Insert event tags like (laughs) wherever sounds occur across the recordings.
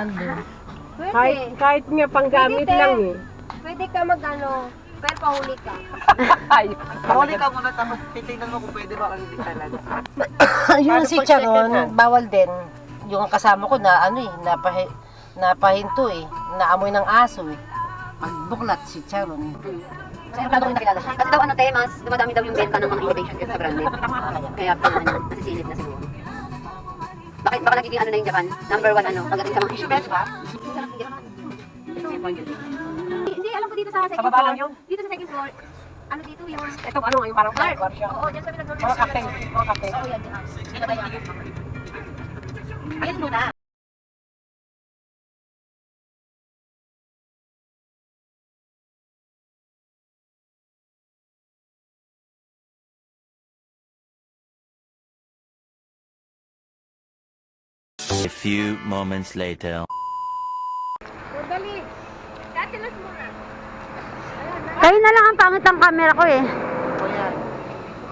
nandun. Pwede. Kahit, kahit nga panggamit Pwede, te. lang eh. Pwede ka mag ano, pero pahuli ka. Ay, Mahuli ka muna tapos titignan mo kung pwede ba hindi talaga. (coughs) yung si Charon, bawal din. Yung kasama ko na ano eh, napahi, napahinto eh, naamoy ng aso eh. Magbuklat si Charon. Kasi ano ko kilala siya. Kasi daw ano tayo, mas dumadami daw yung benta ng mga innovation sa branded. Kaya pa ano, nasisilip na siguro. Bakit baka nagiging ano na yung Japan? Number one ano, pagdating sa mga issue. ba? Hindi, alam ko dito sa second floor. Dito sa second floor. Ano dito yung... ito ano yung parang Bar. bar siya. Oo, dyan kami nag-order. Mga kape, mga kape. Oo, yan. dyan. Dito ba yan? Ayun muna. Few moments later. Dali. Datilas muna. Kayo na lang ang pangit ang camera ko eh. O yan.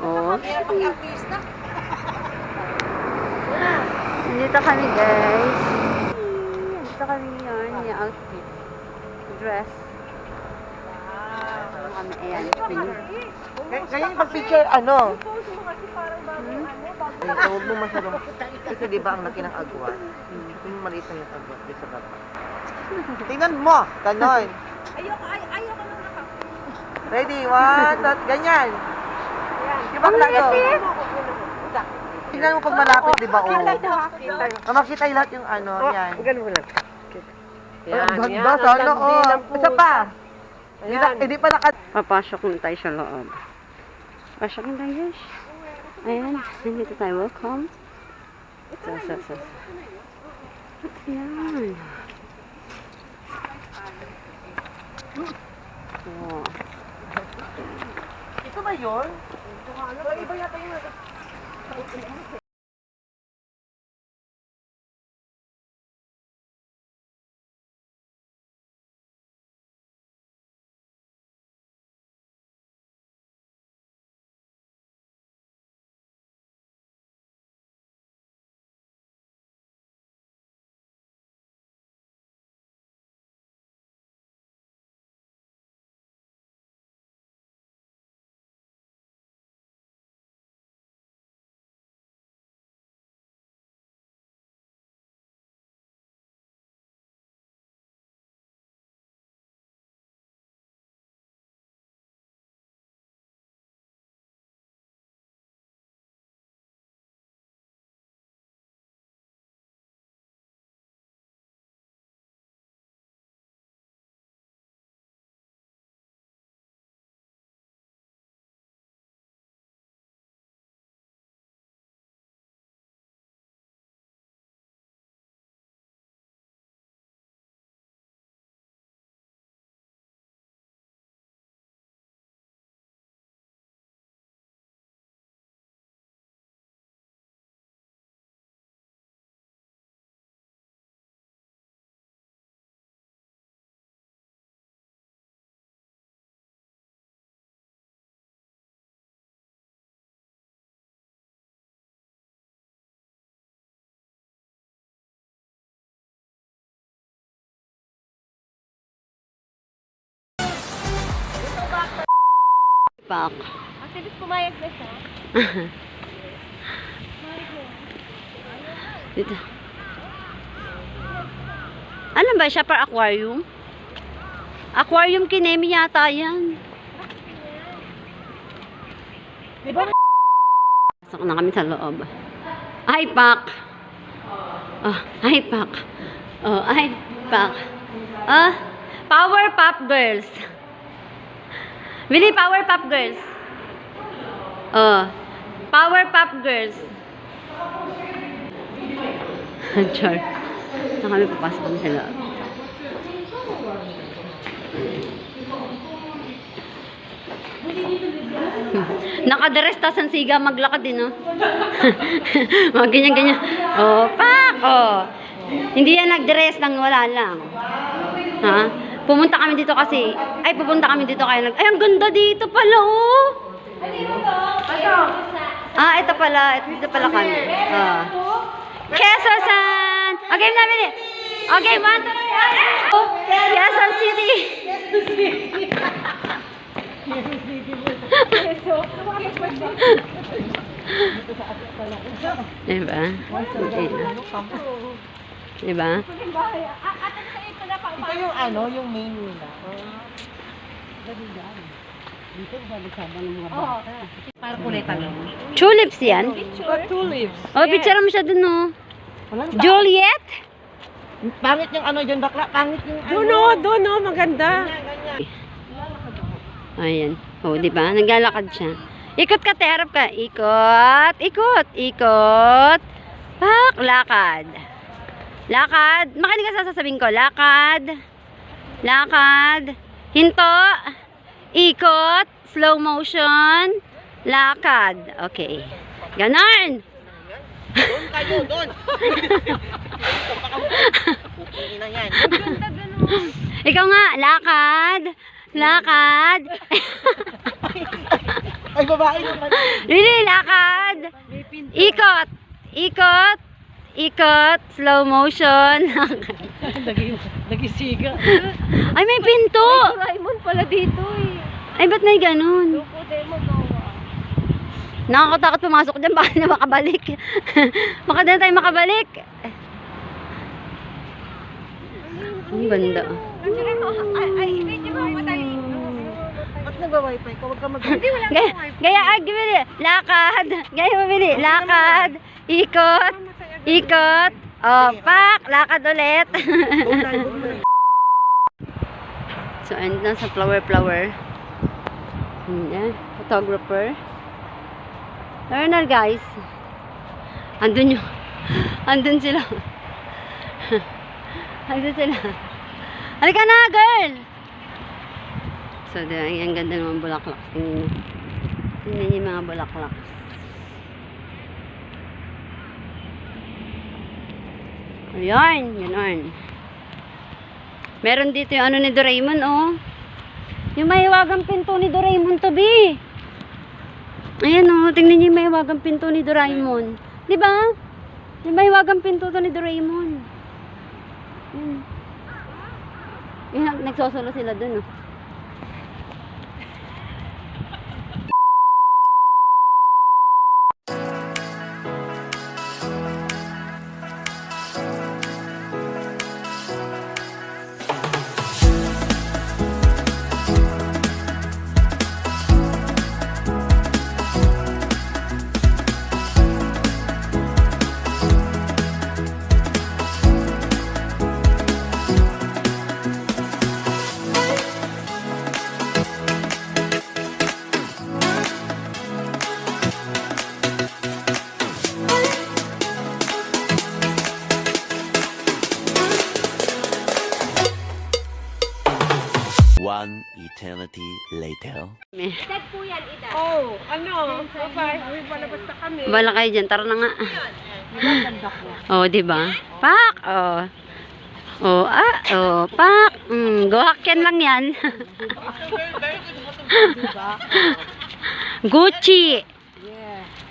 Oo. Kaya pag artista. Dito kami guys. Dito kami yun, yung outfit. Dress. Ano kami, ayan. Menu. Ngayon pag-picture, ano? Ay, huwag mo masyadong... Kasi di ba ang laki ng agwat? Yung maliit na yung agwat di sa baba. Tingnan mo! Ganon. Ayoko, ay, ayoko nang naka. Ready? One, two, ganyan. Di ba ang lago? Tingnan mo pag malapit, di ba? Oh. Ah, makita yung lahat yung ano, yan. Ganun mo lang. Ay, ang ganda, sana, oh. Isa pa. Hindi, na, hindi pa naka... Papasok na tayo sa loob. Na tayo guys. Ayan, nandito tayo. Welcome. So, so, so. Ayan. Oh. Ito ba yun? Pak. At least pumayag na siya. (laughs) Dito. Ano ba siya? Para aquarium? Aquarium kinemi yata yan. Pasok na kami sa loob. Ay, pak! Oh, ay, pak! Oh, ay, pak! Ah, Power Pop Girls! Bili Power Pop Girls! Oh, Power Pop Girls! (laughs) Char. Na kami papasok kami sa loob. (laughs) Nakadress ta San Siga maglakad din, no? (laughs) Mga ganyan-ganyan. Oh, pak! Oh. Hindi yan nagdress lang, wala lang. Ha? Pumunta kami dito kasi, ay pupunta kami dito kaya ay ang ganda dito pala, oh! Ah, ito pala, ito, dito pala kami. Ah. Ah, game namin eh. Okay, one, two, three. Oh, Quezon City. Diba? Diba? Ito yung ano, yung main nila. Para kuleta lang. Tulips yan. Tulips. Oh, picture mo siya dun, oh. Walang Juliet? Pangit yung ano dyan, bakla. Pangit yung ano. Doon o, doon maganda. Ayan. Oh, di ba? Naglalakad siya. Ikot ka, te. Harap ka. Ikot. Ikot. Ikot. Pak. Lakad. Lakad. Makinig ka sa sasabihin ko. Lakad. Lakad. Hinto. Ikot. Slow motion. Lakad. Okay. Ganon. Doon kayo, doon. Okay na yan. Ikaw nga. Lakad. Lakad. Ay, babae naman. Lili, lakad. Ikot. Ikot. Ikot. Slow motion. (laughs) Nagisiga. Ay, may pinto. Raymond pala dito eh. Ay, ba't may ganun? Loko din mo gawa. Nakakatakot pumasok dyan. Baka na makabalik. (laughs) Baka na tayo makabalik. Ang ganda. Ay, ay, medyo mo madali. Ba't nagwa-wifi ka? Huwag ka mag- Gaya, gaya, ah, gabili. Lakad. Gaya, mabili. Lakad. Ikot. Ikot. Oh, pak. Lakad ulit. (laughs) So, and na sa flower flower. Yan, photographer. Turner, guys. Andun yung, (laughs) andun sila. (laughs) andun sila. Halika na, girl! So, ang, ganda ng mga bulaklak. Tingnan nyo. Tingnan mga bulaklak. Ayan, yun Meron dito yung ano ni Doraemon, oh. Yung mahiwagang pinto ni Doraemon to, be. Ayan, oh. Tingnan niyo yung mahiwagang pinto ni Doraemon. Di ba? Yung mahiwagang pinto to ni Doraemon. Ayan. Nag- nagsosolo sila dun, oh. One eternity later. Dad po yan, Ida. Oh, ano? Okay, may palabas na kami. Bala kayo dyan. Tara na nga. Oh, di ba? Pak! Oh. Oh, ah, oh, pak. Mm, gohakyan lang yan. (laughs) Gucci.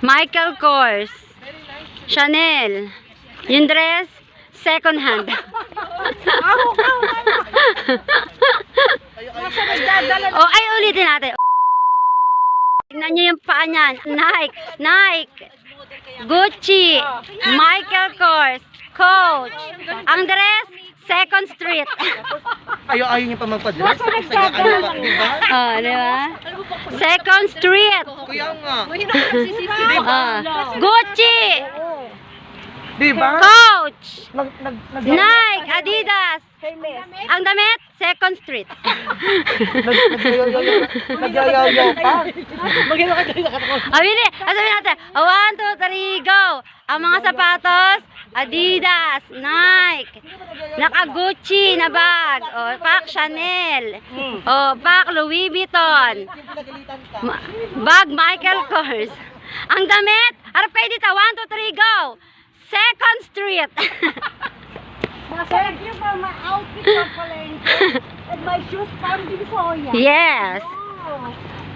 Michael Kors. Chanel. Yung dress, second hand. oh, ay ulitin natin. Tignan nyo yung paa niyan. Nike. Nike. Gucci. Michael Kors. Coach. Ang dress, Second Street. Ayaw, ayaw niya pa magpa-dress. Saga ka na, di ba? oh, di ba? Second Street. Kuya nga. Ah. Gucci. Di ba? Coach. Nag, nag, nag, Nike. Adidas. Ang damit, Second Street. nag, nagyayaw- nagyayaw pa. Abili, sabihin natin, oh, one, two, three, go! Ang mga sapatos, Adidas, Nike, naka-Gucci na bag, oh, pak Chanel, oh, pak Louis Vuitton, bag Michael Kors. Ang damit, harap kayo dito, one, two, three, go! Second Street. Thank you for my outfit for palengke. And my shoes from Divisoria. yes.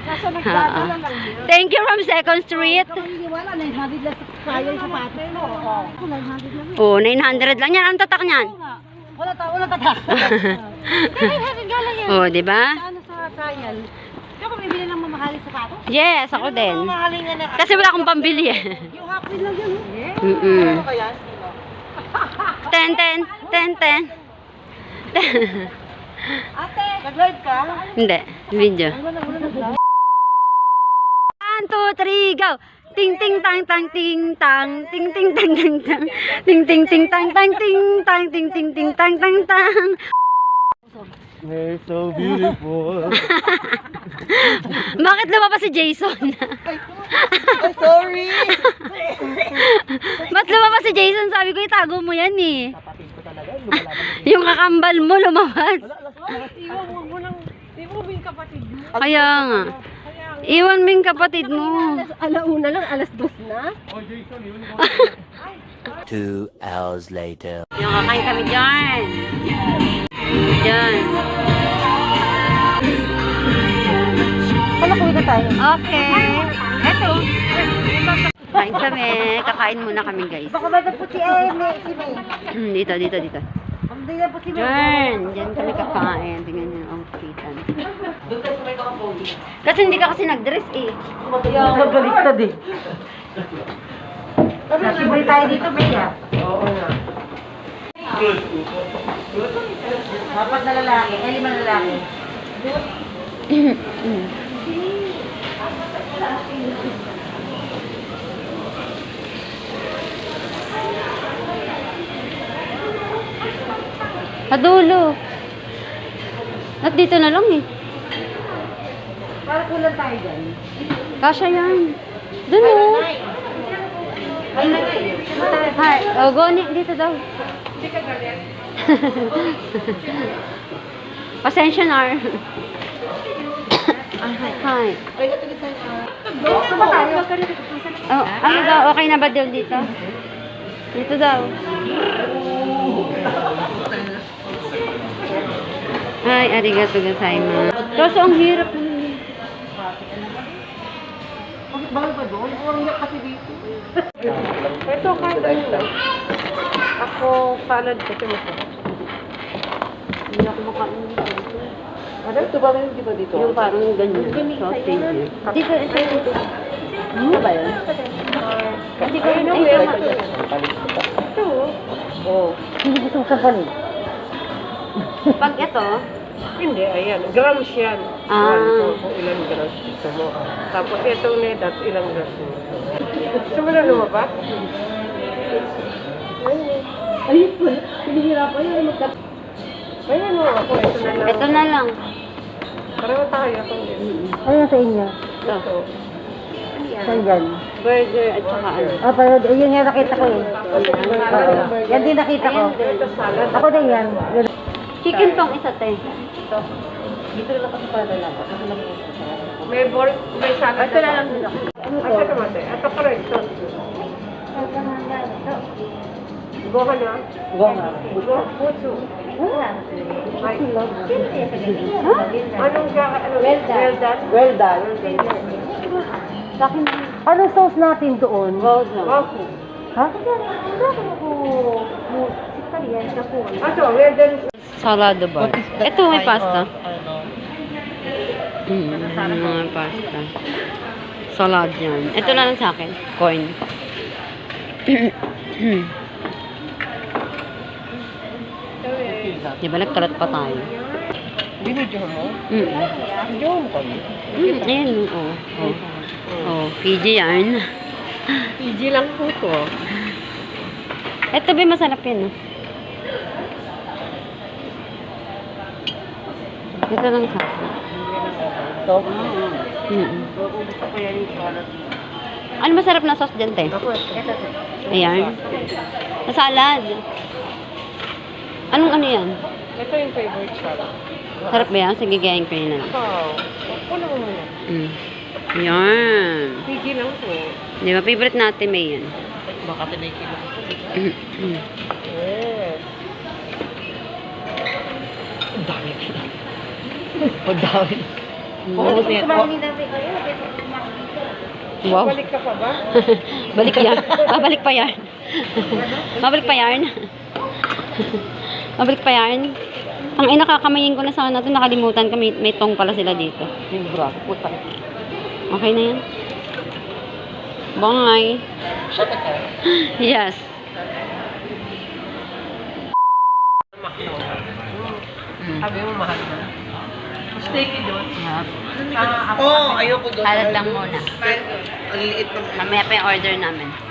Kaso nagdadala lang yun. (laughs) Thank you from Second Street. Hindi wala, 900 lang sa kaya yung sapatos mo. Oo. 900 lang yun. Oh, 900 lang yan. Ang tatak niyan? Wala ta, wala tatak. (laughs) Yan. (laughs) Oh, di ba? Sa ano sa trial. Ako bibili ng mamahaling sapatos. Yes, ako din. Mamahaling nga na. Kasi wala akong pambili eh. Yung wheel lang yun. eh. Mm-mm. Ano kaya? (laughs) Ten, ten, ten, ten. (laughs) Ate, nag-live ka? Hindi, video. One, two, three, go! Ting ting tang tang ting tang ting ting tang tang tang ting ting ting tang tang ting tang ting ting ting tang tang tang You're so beautiful. (laughs) Bakit lumabas si Jason? Ay, sorry! Ba't lumabas si Jason? Sabi ko itago mo yan eh. Kapatid ko talaga, lumalaban (laughs) Yung kakambal mo lumabas. Iwan mo mo lang. Iwan mo yung kapatid mo. Kaya nga. Iwan mo yung kapatid mo. Alauna lang, alas dos na. Two hours later. Yung kakain kami dyan. Dyan. Palakuwi na tayo. Okay. Eto. Kain kami. Kakain muna kami guys. Baka ba po si Eme, si May? Hmm, dito, dito, dito. Hindi na po si May. Diyan. Diyan kami kakain. Tingnan niyo ang kitan. Kasi hindi ka kasi nag-dress eh. Nagaliktad eh. Nasibay tayo dito, May ah. Oo nga. Apat na lalaki, eh lima na lalaki. Sa dulo. At dito na lang eh. Para kulang tayo dyan. Kasha yan. Doon oh. Ay, nagay. Hi. Oh, goni. Dito daw. (laughs) Pasensya na. (coughs) Hi. Gusto ba tayo? Oh, ano daw? Okay na ba daw dito? Dito daw. Ay, arigato gozaimasu. Kaso ang hirap nun. Bakit ba doon? Ang hirap kasi dito. Ito, kahit ano Ako, salad kasi masarap. Hindi ako makain dito. Ano? Ito ba meron dito dito? Yung parang ganyan. Sausage. Dito, ito, dito. Ano ba yun? Hindi ko rin Ay, ay, ito. Ko Oo. Hindi gusto ko sa panig. Pag ito, hindi, ayan. Grams yan. Ah. Kung ilang grams gusto mo. Tapos itong nedat, ilang grams mo. Gusto mo na lumabas? Ayun po, hinihirapan yun. Magkat Ayan mo, ako, ito na lang. ito na lang. Pareho tayo yun. ano sa inyo? Ito. Saan dyan? Burger at saka ano. Ah, pero yun nga nakita ko eh. Oo. Yan din nakita ko. Ito salad. Ako din yan. Chicken tong isa, te. Dito lang kasi para lang. Kasi lang May bor may salad. Ito na lang din ako. Ano to? Ito naman, te. Ito pa rin. Ito. Gohan na. Gonga. Go. Puso. Ay. Anong ga... Ano? Well done. Well done. Sa akin, Anong sauce natin doon? lang. Wafu. Ha? Ato, well done. Salado ba? Ito may pasta. Ano? Mm, mga pasta. Salad yan. Ito na lang sa akin. Coin. (clears throat) Di ba nagkalat pa tayo? Binidyo mo? Mm. Binidyo mo kami. Mm, ayan, oh. Oh. Oh, PG yarn. PG lang po to. Ito ba masarap yan, oh. Ito lang sa. Ito? Mm. Ko yan. Ano masarap na sauce dyan, te? Ayan. Sa salad. Anong ano yan? Ito yung favorite salad. Sarap ba yan? Sige, gayahin ko yun na lang. Wow. Puno mo muna. Mm. Yan. PG lang to. Di ba? Favorite natin may yan. Baka tinikin mo. Mm, mm. Yes. Ang dami. Ang dami. Wow. wow. Balik ka pa ba? (laughs) Balik yan. Babalik pa yan. Babalik pa yan. (laughs) Pabalik pa yan. Ang ina, kakamayin ko na sana ito. Nakalimutan ko. May, may tong pala sila dito. Yung bra, puta. Okay na yan. Bye. (laughs) Yes. Sabi mo mahal na. Steaky doon. Oo, oh, ayoko doon. Alat lang muna. Ang liit ng... Mamaya pa yung order namin.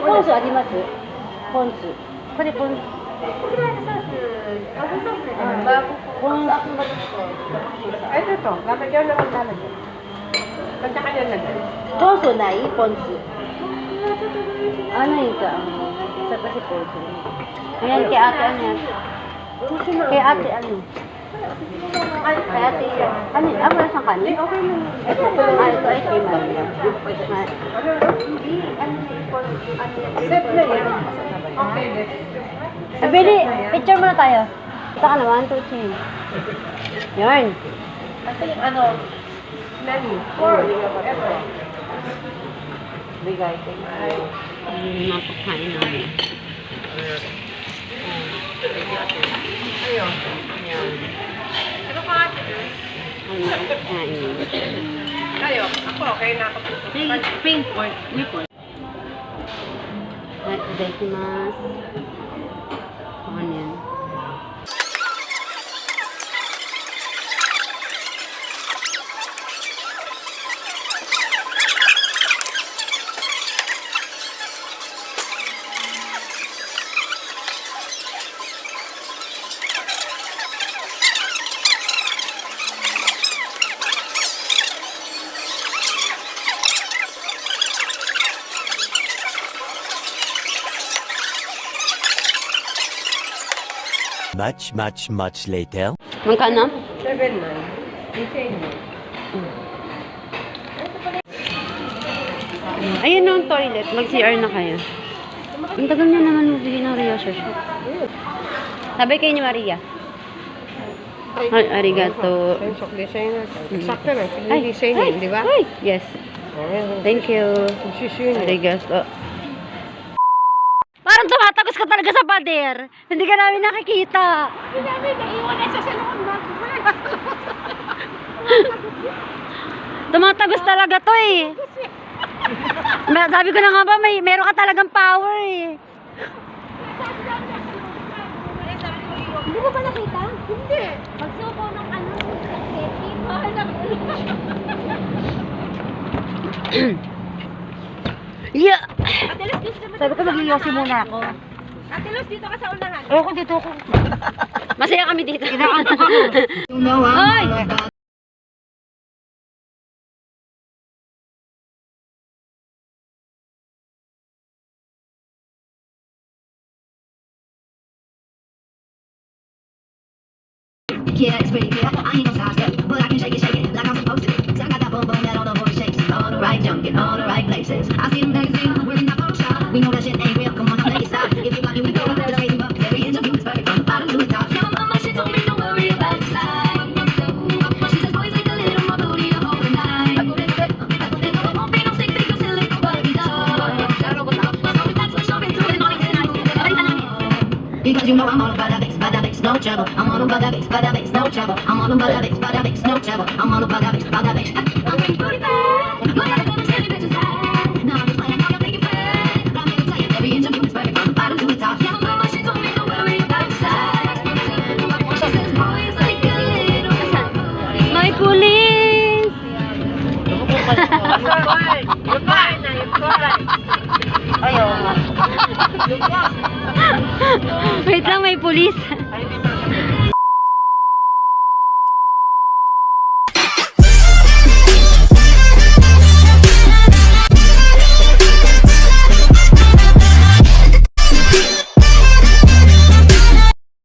ポン酢。あります？ポン酢。これポン酢。こちらのソースバーグソースでバーグ Kung ako na gusto. Ay, ito. Lalagyan na lang lalagyan. Kanya-kanya lalagyan. Poso na, iponso. Ano ito? Isa pa si Poso. Ayan, kay ate ano yan? Kay ate ano? Kay ate yan. Ano, ah, wala siyang kanin? Okay lang. Ito, ah, ito ay kay Maria. Hindi, ano na iponso? Set na yan. Okay. Abili, picture muna tayo. Ito ka naman, two, three. Yarn. Kasi yung ano, menu. Or, eto. Bigay, thank you. Yung mga pagkain namin. Ayun. Ano pa ate? Ang mga pagkain. Kayo, ako okay na ako. Pink, pink may pork. Itadakimasu. Ano yan? Much, much, much later. Magkano? Seven nine. Design mo. Ayun na ang toilet. Mag-CR na kayo. Ang tagal niya naman magbigay ng Rio Shop. Sabi kayo ni Maria. Ay, arigato. Of designer. Sakto lang. Sige, Ay, design ay, yun, di ba? ay, Yes. Thank you. Arigato. Ka talaga sa pader. Hindi ka namin nakikita. Hindi namin naiwan na sa salon ba? Tumatagos talaga to eh. Sabi ko na nga ba, may, meron ka talagang power eh. Hindi mo ba nakita? Hindi. Magsuko ng ano, setting. Mahal na Yeah. Sabi ko magliyosi muna ako. Ate Luz, dito ka sa unahan. Oo, ko dito ako. (laughs) Masaya kami dito. Kinakanta (laughs) ko. Ay! Yeah, it's pretty clear. I ain't no size step, but I can shake it, shake it like I'm supposed to. Cause I got that boom boom that all the boys shakes. All the right junk in all the right places. I see them magazines, you know I'm all about that bass, about that bass, no trouble. I'm all about that bass, about that bass, no trouble. I'm all about that bass, about that bass, no trouble. I'm all about that bass, about that bass. I'm bringing booty back. Go ahead and go and steady bitches high. No, I'm just playing, I'm making fun. But I'm here to tell you, every inch of you is perfect from the bottom to the top. Yeah, my mama, she told me don't worry about the size. She says, boys like a little more booty. May pulis! Ayaw nga. Wait lang, may pulis.